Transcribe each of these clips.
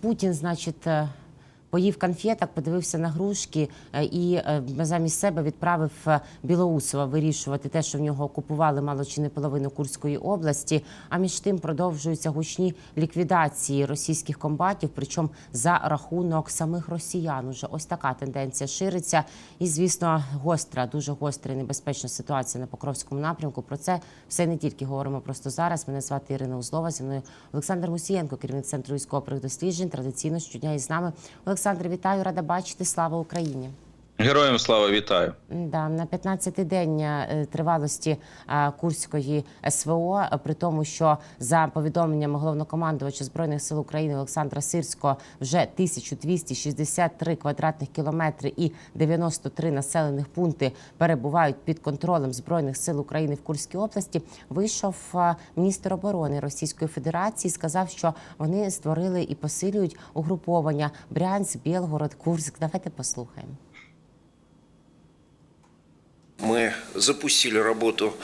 Путін, значить, е, поїв конфеток, подивився на грушки е, і е, замість себе відправив е, Білоусова вирішувати те, що в нього окупували мало чи не половину Курської області. А між тим продовжуються гучні ліквідації російських комбатів, причому за рахунок самих росіян. Уже ось така тенденція шириться. І, звісно, гостра, дуже гостра і небезпечна ситуація на Покровському напрямку. Про це все не тільки говоримо просто зараз. Мене звати Ірина Узлова. Зі мною Олександр Мусієнко, керівник центру військових досліджень. Традиційно щодня із нами. Олександр, вітаю, рада бачити. Слава Україні. Героям слава вітаю. Да, на 15-й день е, тривалості е, Курської СВО, при тому, що за повідомленням головнокомандувача збройних сил України Олександра Сирського вже 1263 квадратних кілометри і 93 населених пункти перебувають під контролем збройних сил України в Курській області. Вийшов е, міністр оборони Російської Федерації, сказав, що вони створили і посилюють угруповання Брянськ, Білгород, Курськ. Давайте послухаємо. Мы запустили работу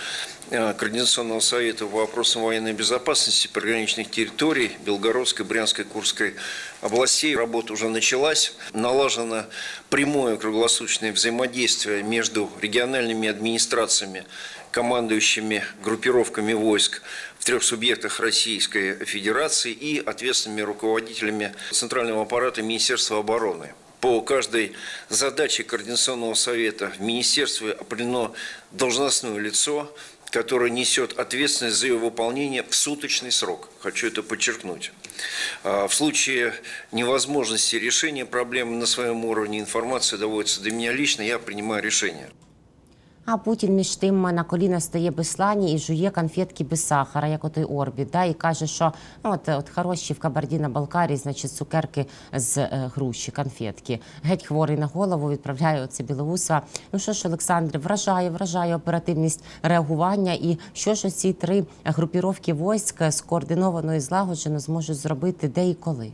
э, Координационного совета по вопросам военной безопасности приграничных территорий Белгородской, Брянской, Курской областей. Работа уже началась. Налажено прямое круглосуточное взаимодействие между региональными администрациями, командующими группировками войск в трех субъектах Российской Федерации и ответственными руководителями Центрального аппарата Министерства обороны. По каждой задаче Координационного совета в министерстве определено должностное лицо, которое несет ответственность за ее выполнение в суточный срок. Хочу это подчеркнуть. А В случае невозможности решения проблемы на своем уровне информация доводится до меня лично, я принимаю решение. А Путін між тим на коліна стає без слані і жує конфетки без сахара, як отой Орбіт, да, і каже, що ну, от, от хороші в Кабардіна-Балкарії, значить, цукерки з е, груші, конфетки. Геть хворий на голову відправляє оце Білоуса. Ну що ж, Олександр, вражає, вражає оперативність реагування. І що ж ці три групіровки військ скоординовано і злагоджено зможуть зробити де і коли?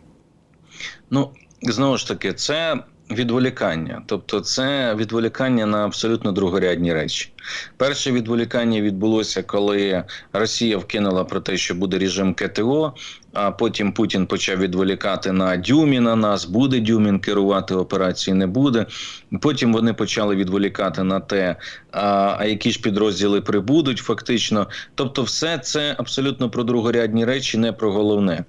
Ну знову ж таки, це відволікання, тобто це відволікання на абсолютно другорядні речі. Перше відволікання відбулося, коли Росія вкинула про те, що буде режим КТО. А потім Путін почав відволікати на Дюміна нас, буде Дюмін керувати операцією, не буде. Потім вони почали відволікати на те, а, які ж підрозділи прибудуть, фактично. Тобто, все це абсолютно про другорядні речі, не про головне.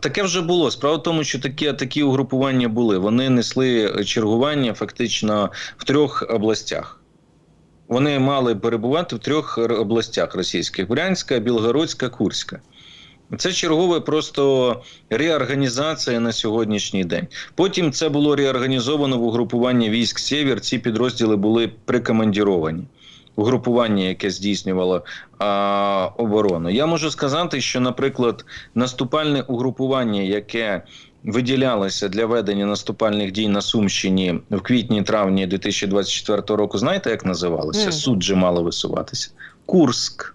Таке вже було. Справа в тому, що такі, такі угрупування були. Вони несли чергування фактично в трьох областях. Вони мали перебувати в трьох областях російських: Брянська, Білгородська, Курська. Це чергове просто реорганізація на сьогоднішній день. Потім це було реорганізовано в угрупування військ Сєвєр. Ці підрозділи були прикомандіровані. Угрупування, яке здійснювало а, оборону. Я можу сказати, що, наприклад, наступальне угрупування, яке виділялося для ведення наступальних дій на Сумщині в квітні-травні 2024 року, знаєте, як називалося? Ні. Суд же мало висуватися. Курск.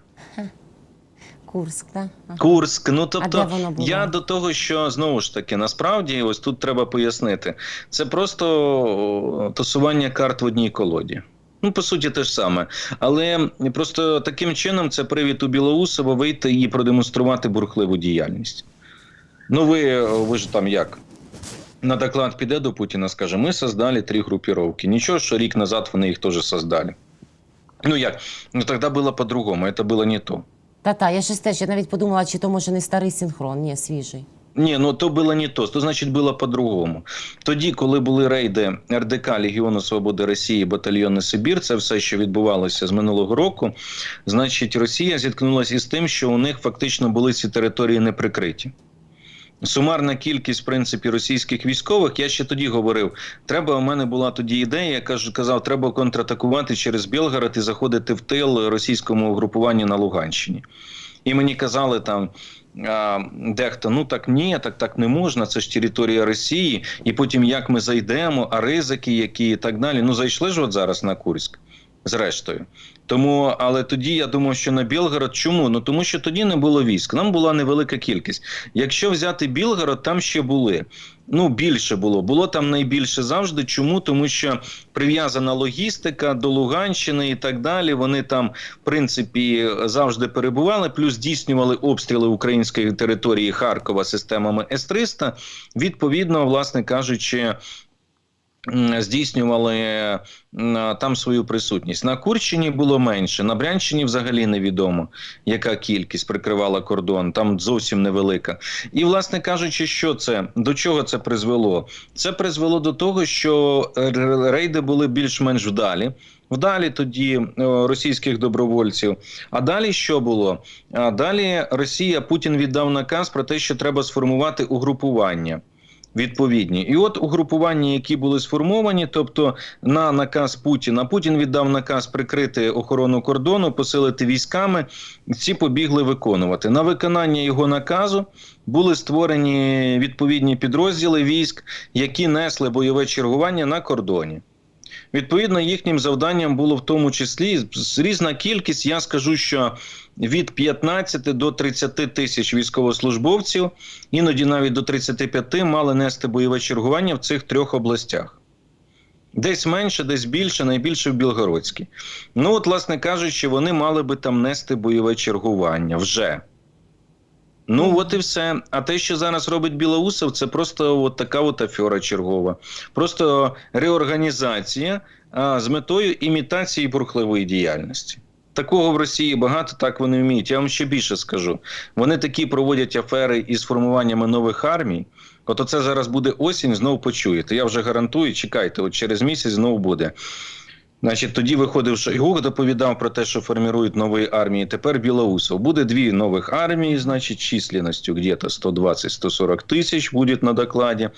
Курск, так? Да? Курск, ну де тобто воно було? я до того, що знову ж таки насправді ось тут треба пояснити. Це просто тасування карт в одній колоді. Ну, по суті, те ж саме. Але просто таким чином це привід у Білоусова вийти і продемонструвати бурхливу діяльність. Ну, ви, ви ж там як? На доклад піде до Путіна, скаже: ми создали три групіровки. Нічого, що рік назад вони їх теж создали. Ну як? Ну тоді було по-другому, це було не то. Та-та, я щось теж, я навіть подумала, чи то може не старий синхрон, ні, свіжий. Ні, ну то було не то. То значить було по-другому. Тоді, коли були рейди РДК Легіону Свободи Росії, батальйони Сибір, це все, що відбувалося з минулого року. Значить, Росія зіткнулася із тим, що у них фактично були ці території неприкриті. Сумарна кількість в принципі російських військових. Я ще тоді говорив. Треба у мене була тоді ідея. Я кажу, казав, треба контратакувати через Білгород і заходити в тил російському угрупуванню на Луганщині. І мені казали там. Дехто ну так ні, так так не можна. Це ж територія Росії, і потім як ми зайдемо, а ризики, які і так далі. Ну зайшли ж от зараз на Курськ. Зрештою, тому, але тоді я думав, що на Білгород чому? Ну тому що тоді не було військ. Нам була невелика кількість. Якщо взяти Білгород, там ще були. Ну більше було. Було там найбільше завжди. Чому? Тому що прив'язана логістика до Луганщини і так далі. Вони там, в принципі, завжди перебували, плюс здійснювали обстріли української території Харкова системами С-300. Відповідно, власне кажучи. Здійснювали там свою присутність на Курщині було менше, на Брянщині взагалі невідомо, яка кількість прикривала кордон. Там зовсім невелика. І, власне кажучи, що це до чого це призвело? Це призвело до того, що е, рейди були більш-менш вдалі. Вдалі тоді е, російських добровольців. А далі що було? А далі Росія Путін віддав наказ про те, що треба сформувати угрупування. Відповідні, і от угрупування, які були сформовані, тобто на наказ Путіна, Путін віддав наказ прикрити охорону кордону, посилити військами. Ці побігли виконувати. На виконання його наказу були створені відповідні підрозділи військ, які несли бойове чергування на кордоні. Відповідно, їхнім завданням було в тому числі різна кількість. Я скажу, що від 15 до 30 тисяч військовослужбовців, іноді навіть до 35 мали нести бойове чергування в цих трьох областях. Десь менше, десь більше, найбільше в Білгородській. Ну, от, власне кажучи, вони мали би там нести бойове чергування вже. Ну, от і все. А те, що зараз робить Білоусов, це просто от така от афера чергова. Просто реорганізація а, з метою імітації бурхливої діяльності. Такого в Росії багато, так вони вміють. Я вам ще більше скажу. Вони такі проводять афери із формуваннями нових армій. От оце зараз буде осінь, знову почуєте. Я вже гарантую, чекайте, от через місяць знову буде. Значить, тоді виходив Шойгу, доповідав про те, що формують нові армії. Тепер Білоусов. Буде дві нових армії, значить, численністю где-то 120-140 тисяч буде на докладі.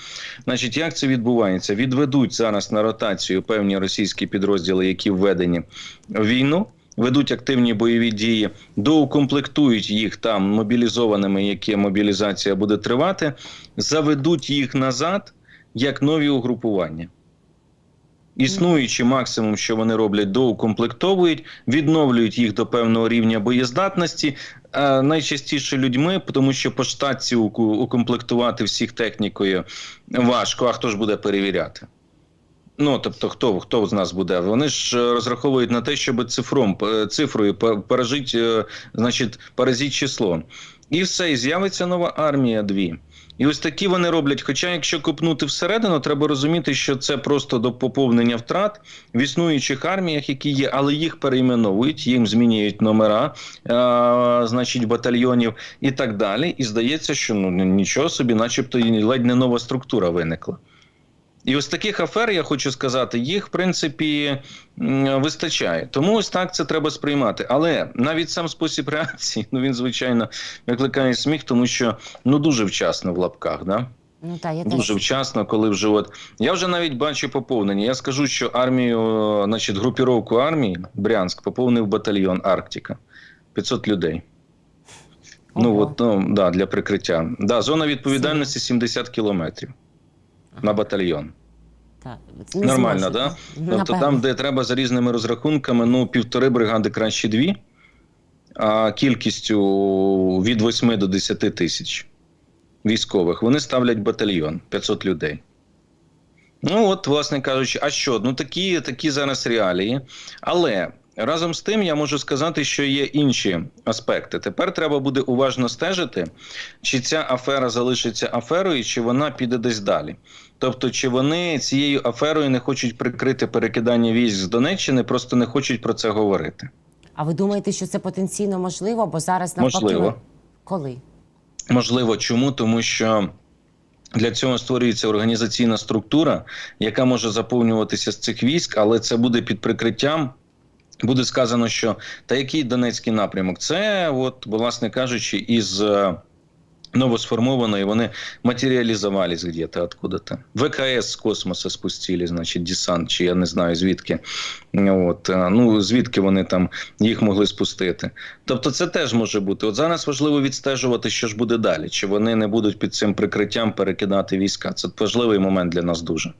Значить, як це відбувається? Відведуть зараз на ротацію певні російські підрозділи, які введені в війну. Ведуть активні бойові дії, доукомплектують їх там мобілізованими, які мобілізація буде тривати, заведуть їх назад як нові угрупування. Існуючи максимум, що вони роблять, доукомплектовують, відновлюють їх до певного рівня боєздатності. А найчастіше людьми, тому що по штатці укомплектувати всіх технікою важко. А хто ж буде перевіряти? Ну тобто, хто хто з нас буде? Вони ж е, розраховують на те, щоб цифром е, цифрою е, значить, паразить число. І все, і з'явиться нова армія дві. І ось такі вони роблять. Хоча, якщо копнути всередину, треба розуміти, що це просто до поповнення втрат в існуючих арміях, які є, але їх перейменовують, їм змінюють номера, а, значить, батальйонів і так далі. І здається, що ну нічого собі, начебто, ледь не нова структура виникла. І ось таких афер, я хочу сказати, їх в принципі вистачає. Тому ось так це треба сприймати. Але навіть сам спосіб реакції, ну він звичайно викликає сміх, тому що ну дуже вчасно в лапках, да. Ну та я Дуже теж вчасно, коли вже от я вже навіть бачу поповнення. Я скажу, що армію, значить, групіровку армії Брянськ поповнив батальйон Арктика. 500 людей. Ну Ого. от ну да, для прикриття. Да, зона відповідальності 70 кілометрів на батальйон. та, не Нормально, зможуть. да? Тобто там, де треба за різними розрахунками, ну півтори бригади краще дві, а кількістю від 8 до 10 тисяч військових. Вони ставлять батальйон 500 людей. Ну, от, власне кажучи, а що? Ну такі, такі зараз реалії. Але разом з тим я можу сказати, що є інші аспекти. Тепер треба буде уважно стежити, чи ця афера залишиться аферою, чи вона піде десь далі. Тобто, чи вони цією аферою не хочуть прикрити перекидання військ з Донеччини, просто не хочуть про це говорити. А ви думаєте, що це потенційно можливо? Бо зараз навпаки... Можливо. Коли? Можливо, чому? Тому що для цього створюється організаційна структура, яка може заповнюватися з цих військ, але це буде під прикриттям. Буде сказано, що та який Донецький напрямок? Це, от, власне кажучи, із е, новосформованої вони матеріалізувались где-то откуда-то. ВКС з космосу спустили, значить, десант, чи я не знаю звідки. От, е, ну, звідки вони там їх могли спустити. Тобто це теж може бути. От зараз важливо відстежувати, що ж буде далі. Чи вони не будуть під цим прикриттям перекидати війська. Це важливий момент для нас дуже.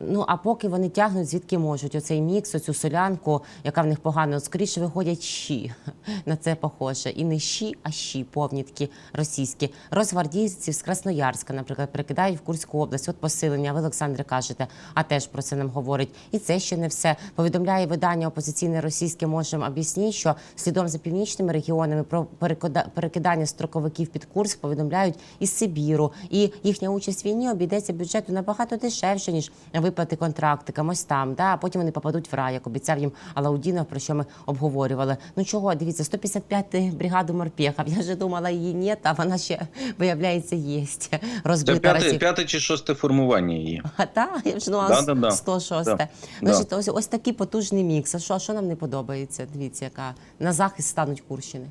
Ну а поки вони тягнуть звідки можуть оцей мікс, оцю солянку, яка в них погано, скоріше виходять щі. На це похоже. І не щі, а щі повні такі російські. Розгвардійців з Красноярська, наприклад, перекидають в Курську область. От посилення. Ви, Олександре, кажете, а теж про це нам говорить. І це ще не все. Повідомляє видання опозиційне російське можемо об'яснити, що слідом за північними регіонами про перекидання строковиків під Курськ повідомляють із Сибіру. І їхня участь в війні обійдеться бюджету набагато дешевше, ніж виплати контрактикам. Ось там. Да? А потім вони попадуть в рай, як обіцяв їм Алаудінов, про що ми обговорювали. Ну чого, дивіться, 155 бригаду морпехів. Я вже думала, її нет, а вона ще, виявляється, є. Розбита п'яте, п'яте чи шосте формування її. А та я вже думала, Да, да, да. 106. Да, Значить, ось, ось такий потужний мікс. А що, а що нам не подобається? Дивіться, яка на захист стануть Курщини.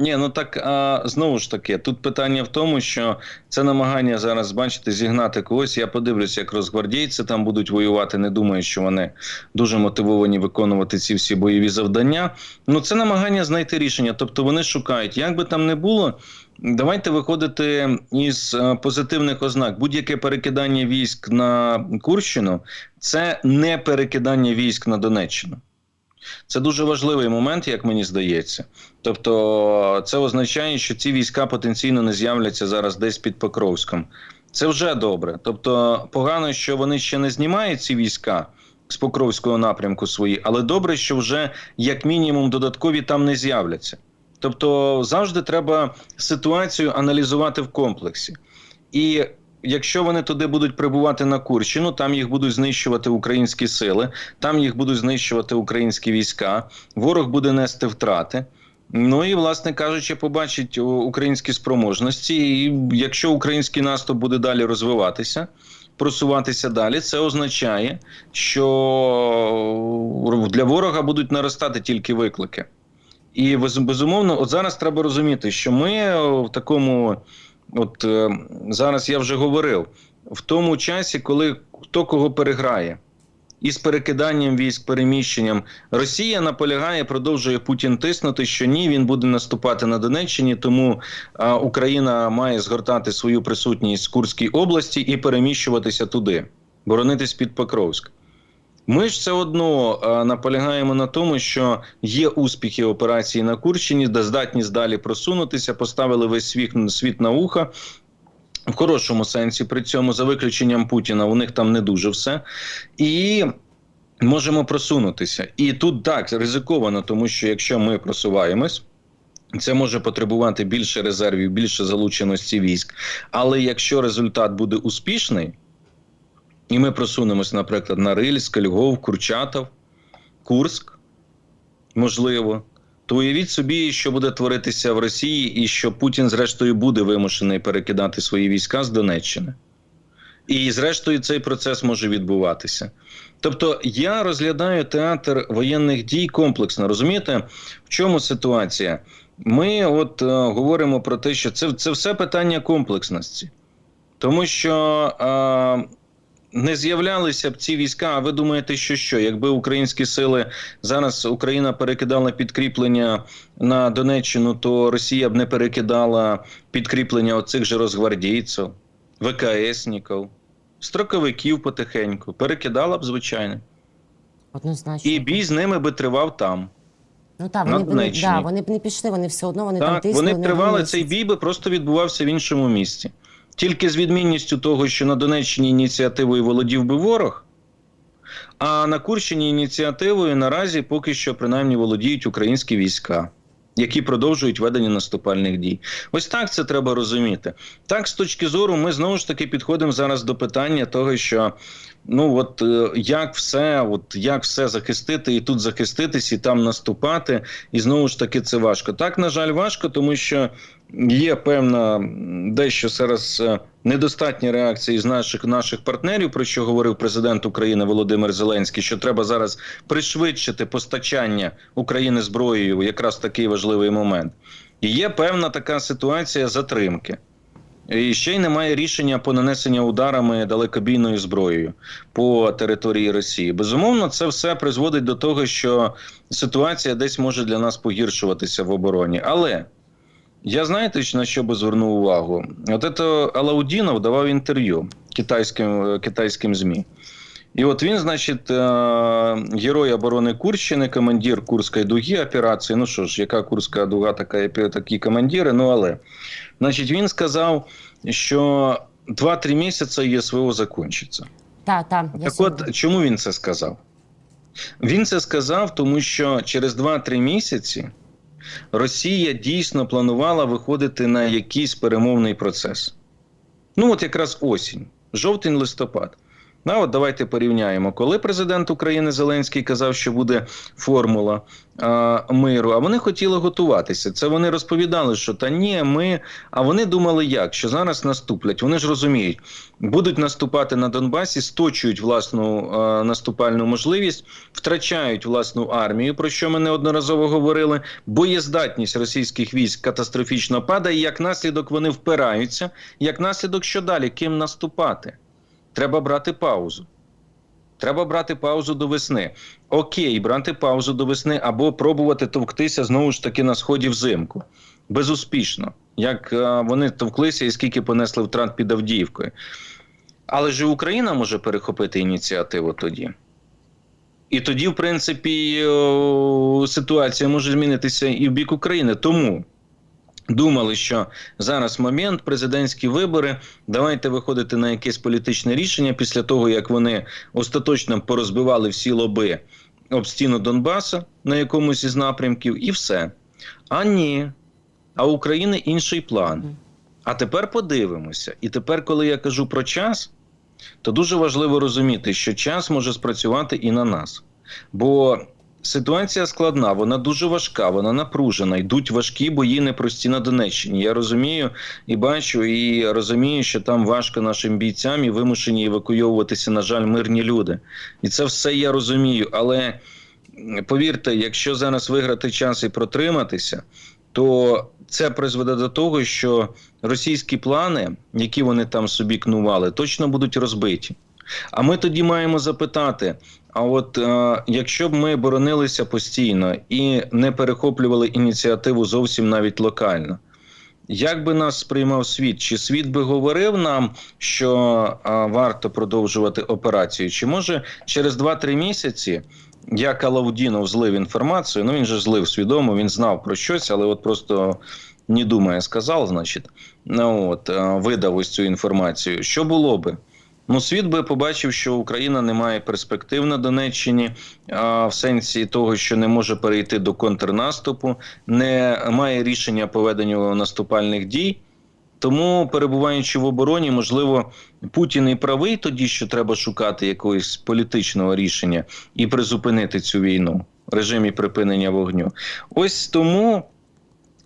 Ні, ну так а, знову ж таки, тут питання в тому, що це намагання зараз, бачите, зігнати когось. Я подивлюся, як розгвардійці там будуть воювати. Не думаю, що вони дуже мотивовані виконувати ці всі бойові завдання. Ну це намагання знайти рішення. Тобто вони шукають, як би там не було. Давайте виходити із е, позитивних ознак. Будь-яке перекидання військ на Курщину це не перекидання військ на Донеччину. Це дуже важливий момент, як мені здається. Тобто, це означає, що ці війська потенційно не з'являться зараз десь під Покровськом. Це вже добре. Тобто, погано, що вони ще не знімають ці війська з Покровського напрямку свої, але добре, що вже як мінімум додаткові там не з'являться. Тобто, завжди треба ситуацію аналізувати в комплексі. І якщо вони туди будуть прибувати на Курщину, там їх будуть знищувати українські сили, там їх будуть знищувати українські війська, ворог буде нести втрати. Ну і, власне кажучи, побачить українські спроможності. І якщо український наступ буде далі розвиватися, просуватися далі, це означає, що для ворога будуть наростати тільки виклики. І безумовно, от зараз треба розуміти, що ми е, в такому, от е, зараз я вже говорив, в тому часі, коли хто кого переграє, із перекиданням військ, переміщенням, Росія наполягає, продовжує Путін тиснути, що ні, він буде наступати на Донеччині, тому а, Україна має згортати свою присутність в Курській області і переміщуватися туди, боронитись під Покровськ. Ми ж все одно наполягаємо на тому, що є успіхи операції на Курщині, де здатність далі просунутися, поставили весь світ, на ухо. В хорошому сенсі, при цьому, за виключенням Путіна, у них там не дуже все. І можемо просунутися. І тут так ризиковано, тому що якщо ми просуваємось. Це може потребувати більше резервів, більше залученості військ. Але якщо результат буде успішний, і ми просунемось, наприклад, на Рильськ, Львов, Курчатов, Курск, можливо, то уявіть собі, що буде творитися в Росії, і що Путін, зрештою, буде вимушений перекидати свої війська з Донеччини. І, зрештою, цей процес може відбуватися. Тобто, я розглядаю театр воєнних дій комплексно. Розумієте, в чому ситуація? Ми от е, говоримо про те, що це, це все питання комплексності. Тому що е, не з'являлися б ці війська. А ви думаєте, що що? Якби українські сили зараз Україна перекидала підкріплення на Донеччину, то Росія б не перекидала підкріплення оцих же розгвардійців, ВКСників, строковиків потихеньку. Перекидала б, звичайно. Однозначно. І бій з ними би тривав там. Ну так, вони б не, да, вони б не пішли, вони все одно вони там Так, тиснули. вони б тривали цей бій би просто відбувався в іншому місці. Тільки з відмінністю того, що на Донеччині ініціативою володів би ворог, а на Курщині ініціативою наразі поки що принаймні володіють українські війська, які продовжують ведення наступальних дій. Ось так це треба розуміти. Так, з точки зору, ми знову ж таки підходимо зараз до питання того, що ну от е, як все, от як все захистити, і тут захиститись, і там наступати, і знову ж таки це важко. Так, на жаль, важко, тому що є певна дещо зараз е, недостатня реакція з наших наших партнерів, про що говорив президент України Володимир Зеленський, що треба зараз пришвидшити постачання України зброєю, якраз такий важливий момент. І є певна така ситуація затримки. І ще й немає рішення по нанесенню ударами далекобійною зброєю по території Росії. Безумовно, це все призводить до того, що ситуація десь може для нас погіршуватися в обороні. Але я знаєте, на що би звернув увагу? От це Алаудінов давав інтерв'ю китайським, китайським ЗМІ. І от він, значить, е, герой оборони Курщини, командир Курської дуги операції. Ну що ж, яка Курська дуга, така такі командири. Ну але, значить, він сказав, що 2-3 місяці ЄСВО закінчиться. Та, та, Так от чому він це сказав? Він це сказав, тому що через 2-3 місяці Росія дійсно планувала виходити на якийсь перемовний процес. Ну, от якраз осінь, жовтень-листопад. Ну, от давайте порівняємо, коли президент України Зеленський казав, що буде формула а, миру, а вони хотіли готуватися. Це вони розповідали, що та ні, ми. А вони думали, як? Що зараз наступлять. Вони ж розуміють, будуть наступати на Донбасі, сточують власну а, наступальну можливість, втрачають власну армію, про що ми неодноразово говорили. Боєздатність російських військ катастрофічно падає. Як наслідок вони впираються. Як наслідок, що далі? Ким наступати? Треба брати паузу. Треба брати паузу до весни. Окей, брати паузу до весни або пробувати товктися знову ж таки на сході взимку. Безуспішно. Як е, вони товклися і скільки понесли втрат під Авдіївкою. Але ж Україна може перехопити ініціативу тоді. І тоді, в принципі, о, ситуація може змінитися і в бік України. Тому думали, що зараз момент, президентські вибори. Давайте виходити на якесь політичне рішення після того, як вони остаточно порозбивали всі лоби об стіну Донбаса на якомусь із напрямків, і все. А ні. А у України інший план. А тепер подивимося. І тепер, коли я кажу про час, то дуже важливо розуміти, що час може спрацювати і на нас. Бо ситуація складна, вона дуже важка, вона напружена. Йдуть важкі бої непрості на Донеччині. Я розумію і бачу, і розумію, що там важко нашим бійцям і вимушені евакуйовуватися, на жаль, мирні люди. І це все я розумію. Але повірте, якщо зараз виграти час і протриматися, то це призведе до того, що російські плани, які вони там собі кнували, точно будуть розбиті. А ми тоді маємо запитати: а от е, якщо б ми боронилися постійно і не перехоплювали ініціативу зовсім навіть локально, як би нас сприймав світ? Чи світ би говорив нам, що е, варто продовжувати операцію? Чи може через 2-3 місяці? Як Алаудінов злив інформацію, ну він же злив свідомо, він знав про щось, але от просто не думає, сказав, значить, ну от е, видав ось цю інформацію. Що було би? Ну, світ би побачив, що Україна не має перспектив на Донеччині, а в сенсі того, що не може перейти до контрнаступу, не має рішення по веденню наступальних дій. Тому, перебуваючи в обороні, можливо, Путін і правий тоді, що треба шукати якогось політичного рішення і призупинити цю війну в режимі припинення вогню. Ось тому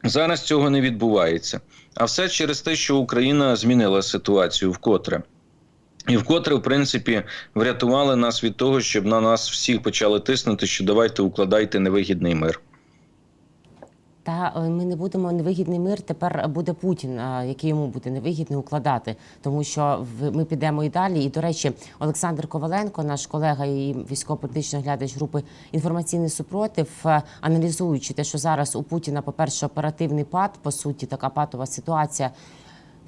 зараз цього не відбувається. А все через те, що Україна змінила ситуацію вкотре. І вкотре, в принципі, врятували нас від того, щоб на нас всіх почали тиснути, що давайте укладайте невигідний мир. Та е, ми не будемо невигідний мир. Тепер буде Путін, е, який йому буде невигідний укладати, тому що ми підемо і далі. І до речі, Олександр Коваленко, наш колега і військово-політичний глядач групи інформаційний супротив, е, аналізуючи те, що зараз у Путіна, по перше, оперативний пад, по суті, така патова ситуація.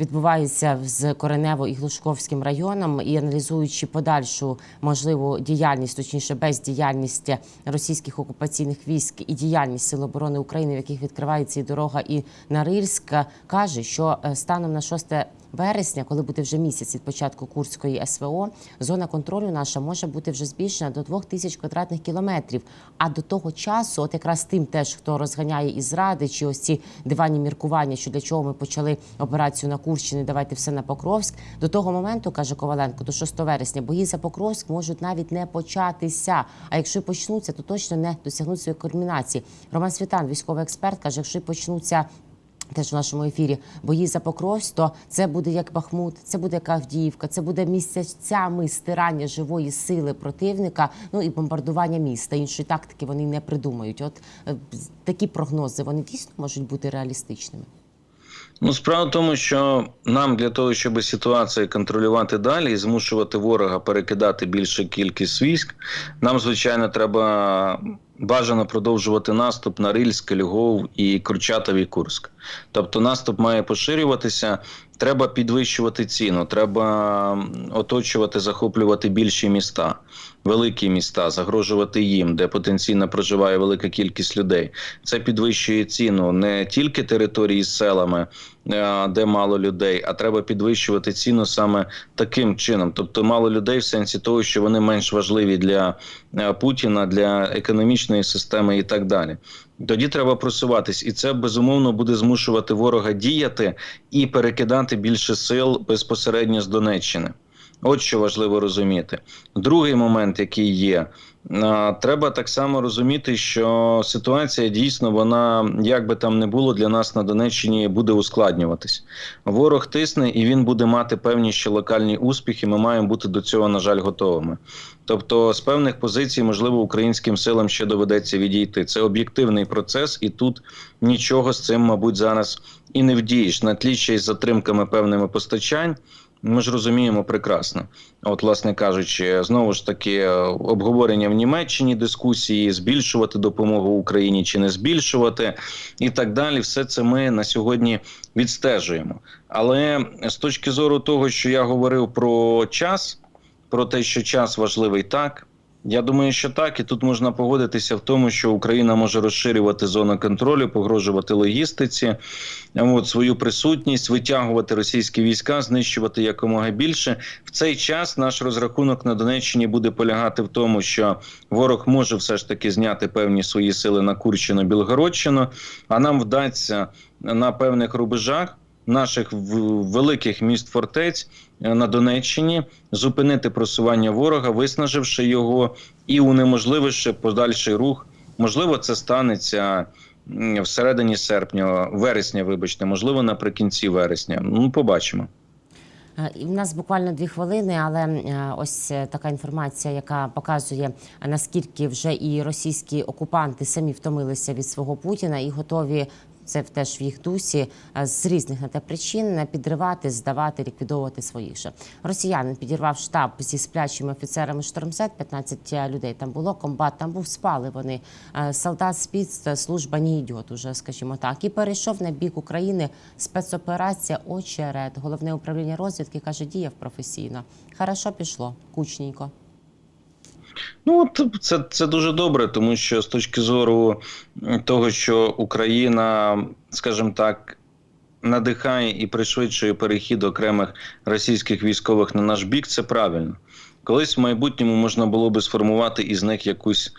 Відбувається з Коренево і Глушковським районом, і аналізуючи подальшу можливу діяльність, точніше бездіяльність російських окупаційних військ і діяльність Сил оборони України, в яких відкривається і дорога, і Нарильська, каже, що е, станом на 6 вересня, коли буде вже місяць від початку Курської СВО, зона контролю наша може бути вже збільшена до 2 тисяч квадратних кілометрів. А до того часу, от якраз тим, теж хто розганяє із ради, чи ось ці диванні міркування, що для чого ми почали операцію на Курщині, давайте все на Покровськ. До того моменту каже Коваленко, до 6 вересня бої за Покровськ можуть навіть не початися. А якщо почнуться, то точно не досягнуть своєї кульмінації. Роман Світан, військовий експерт, каже, якщо почнуться. Теж в нашому ефірі бої за Покровськ, то це буде як Бахмут, це буде як Авдіївка, це буде місяцями стирання живої сили противника, ну і бомбардування міста. Іншої тактики вони не придумають. От е, такі прогнози вони дійсно можуть бути реалістичними. Ну, справа в тому, що нам для того, щоб ситуацію контролювати далі і змушувати ворога перекидати більшу кількість військ, нам, звичайно, треба бажано продовжувати наступ на Рильськ, Львов і Курчатов і Курськ. Тобто наступ має поширюватися, Треба підвищувати ціну, треба оточувати, захоплювати більші міста, великі міста, загрожувати їм, де потенційно проживає велика кількість людей. Це підвищує ціну не тільки території з селами, де мало людей, а треба підвищувати ціну саме таким чином. Тобто мало людей в сенсі того, що вони менш важливі для е, Путіна, для економічної системи і так далі. Тоді треба просуватись, і це безумовно буде змушувати ворога діяти і перекидати більше сил безпосередньо з Донеччини. От що важливо розуміти. Другий момент, який є, а, треба так само розуміти, що ситуація дійсно вона, як би там не було для нас на Донеччині, буде ускладнюватись. Ворог тисне і він буде мати певні ще локальні успіхи. Ми маємо бути до цього, на жаль, готовими. Тобто, з певних позицій, можливо, українським силам ще доведеться відійти. Це об'єктивний процес, і тут нічого з цим, мабуть, зараз і не вдієш на тлі ще й затримками певними постачань. Ми ж розуміємо прекрасно. От, власне кажучи, знову ж таки, е, обговорення в Німеччині дискусії, збільшувати допомогу Україні чи не збільшувати, і так далі. Все це ми на сьогодні відстежуємо. Але з точки зору того, що я говорив про час, про те, що час важливий, так. Я думаю, що так, і тут можна погодитися в тому, що Україна може розширювати зону контролю, погрожувати логістиці, от, свою присутність, витягувати російські війська, знищувати якомога більше. В цей час наш розрахунок на Донеччині буде полягати в тому, що ворог може все ж таки зняти певні свої сили на Курщину, Білгородщину, а нам вдасться на певних рубежах наших великих міст фортець е, на Донеччині зупинити просування ворога, виснаживши його і унеможлививши подальший рух. Можливо, це станеться всередині серпня, вересня, вибачте, можливо, наприкінці вересня. Ну, побачимо. Е, І в нас буквально дві хвилини, але е, ось така інформація, яка показує наскільки вже і російські окупанти самі втомилися від свого Путіна і готові. Це теж в їх дусі е, з різних на те причин е, підривати, здавати, ліквідовувати своїх же. Росіянин підірвав штаб зі сплячими офіцерами штормсет. 15 людей там було. Комбат там був, спали вони. Е, Солдат спіц, е, служба не йде, уже, скажімо так. І перейшов на бік України спецоперація Очерет. Головне управління розвідки каже, діяв професійно. Хорошо пішло, кучненько. Ну, це, це дуже добре, тому що з точки зору того, що Україна, скажімо так, надихає і пришвидшує перехід окремих російських військових на наш бік, це правильно. Колись в майбутньому можна було би сформувати із них якусь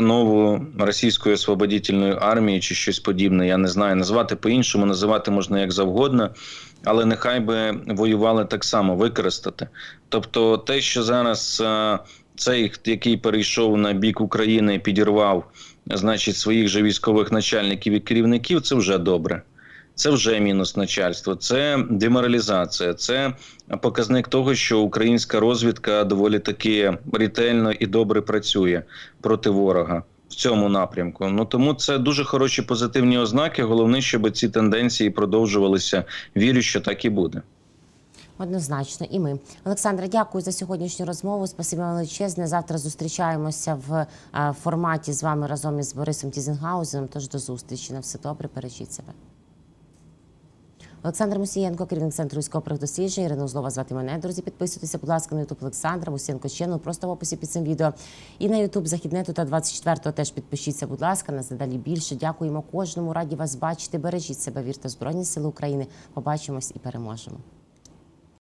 нову російську освободітельну армію чи щось подібне. Я не знаю, назвати по-іншому, називати можна як завгодно, але нехай би воювали так само, використати. Тобто, те, що зараз. Цей, який перейшов на бік України підірвав, значить, своїх же військових начальників і керівників, це вже добре. Це вже мінус начальство, це деморалізація, це показник того, що українська розвідка доволі таки ретельно і добре працює проти ворога в цьому напрямку. Ну тому це дуже хороші позитивні ознаки. Головне, щоб ці тенденції продовжувалися. Вірю, що так і буде. Однозначно, і ми. Олександра, дякую за сьогоднішню розмову. Спасибі величезне. Завтра зустрічаємося в форматі з вами разом із Борисом Тізенгаузеном. Тож до зустрічі. На все добре, бережіть себе. Олександр Мусієнко, керівник центру військових досліджень. Ірина Узлова звати мене. Друзі, підписуйтеся, будь ласка, на ютуб Олександра Мусієнко Чену, просто в описі під цим відео. І на ютуб Західнету та 24-го теж підпишіться, будь ласка, нас дедалі більше. Дякуємо кожному. Раді вас бачити. Бережіть себе, вірте Збройні Сили України. Побачимось і переможемо.